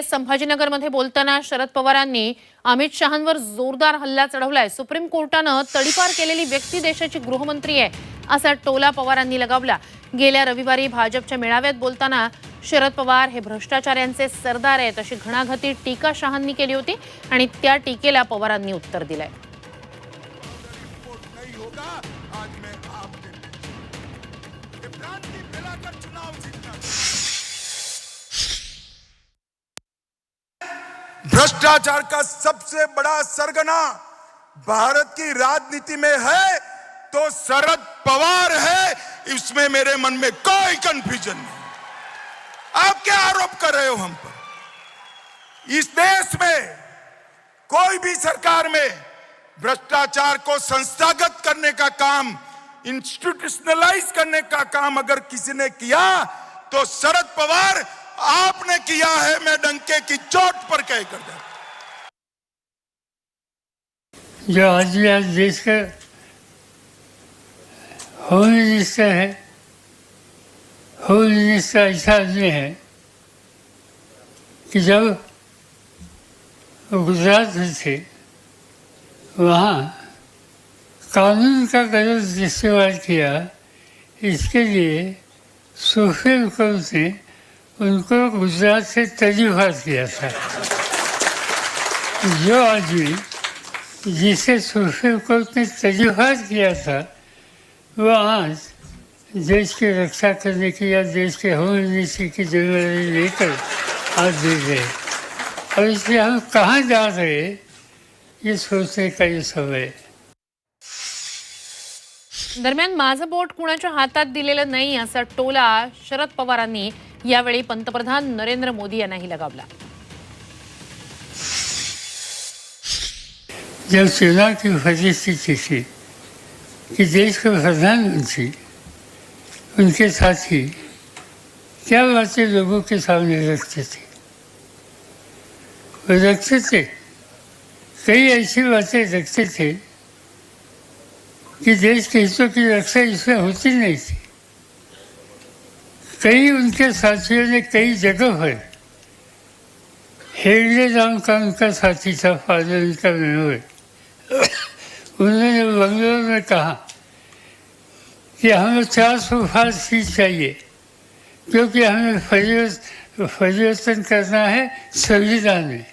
संभाजीनगरमध्ये बोलताना शरद पवारांनी अमित शहांवर जोरदार हल्ला चढवलाय. सुप्रीम कोर्टानं तडीपार केलेली व्यक्ती देशाची गृहमंत्री आहे असा टोला पवारांनी लगावला. गेल्या रविवारी भाजपच्या मेळाव्यात बोलताना शरद पवार हे भ्रष्टाचाऱ्यांचे सरदार आहेत अशी घणाघाती टीका शहांनी केली होती आणि त्या टीकेला पवारांनी उत्तर दिलंय. आज भ्रष्टाचार का सबसे बड़ा सरगना भारत की राजनीति में है तो शरद पवार है। इसमें मेरे मन में कोई कंफ्यूजन नहीं। आप क्या आरोप कर रहे हो हम पर? इस देश में, कोई भी सरकार में भ्रष्टाचार को संस्थागत करने का काम इंस्टीट्यूशनलाइज करने का काम अगर किसी ने किया तो शरद पवार आपने किया है मैं डंके की चोट पर कह कर दे जो आदमी आज देश का होम मिनिस्टर है होम मिनिस्टर ऐसा आदमी है कि जब गुजरात में थे वहाँ कानून का गलत इस्तेमाल किया इसके लिए सुप्रीम कोर्ट ने उनको गुजरात से तजुर्बा किया था। जो आदमी जिसे सुप्रीम कोर्ट ने तजुर्बा किया था वो आज देश की रक्षा करने की या देश के होम मिनिस्ट्री की जिम्मेदारी लेकर आज दे गए और इसलिए हम कहाँ जा रहे हैं, ये सोचने का ये समय दरम्यान माझं बोट कुणाच्या हातात दिलेलं नाही असा टोला शरद पवारांनी यावेळी पंतप्रधान नरेंद्र मोदी यांनाही लगावला. जब चुनाव की परिस्थिति थी कि देश के प्रधानमंत्री उनके साथ ही क्या बातें लोगों के सामने रखते थे वो रखते थे कई ऐसी बातें रखते थे कि देश के हितों की रक्षा इसमें होती नहीं थी कई उनके साथियों ने कई जगह पर हेडले नाम का उनका साथी था फादर उनका मेमोर उन्होंने बंगलोर में कहा कि हमें चार सौ फार सीट चाहिए क्योंकि हमें परिवर्तन करना है संविधान में।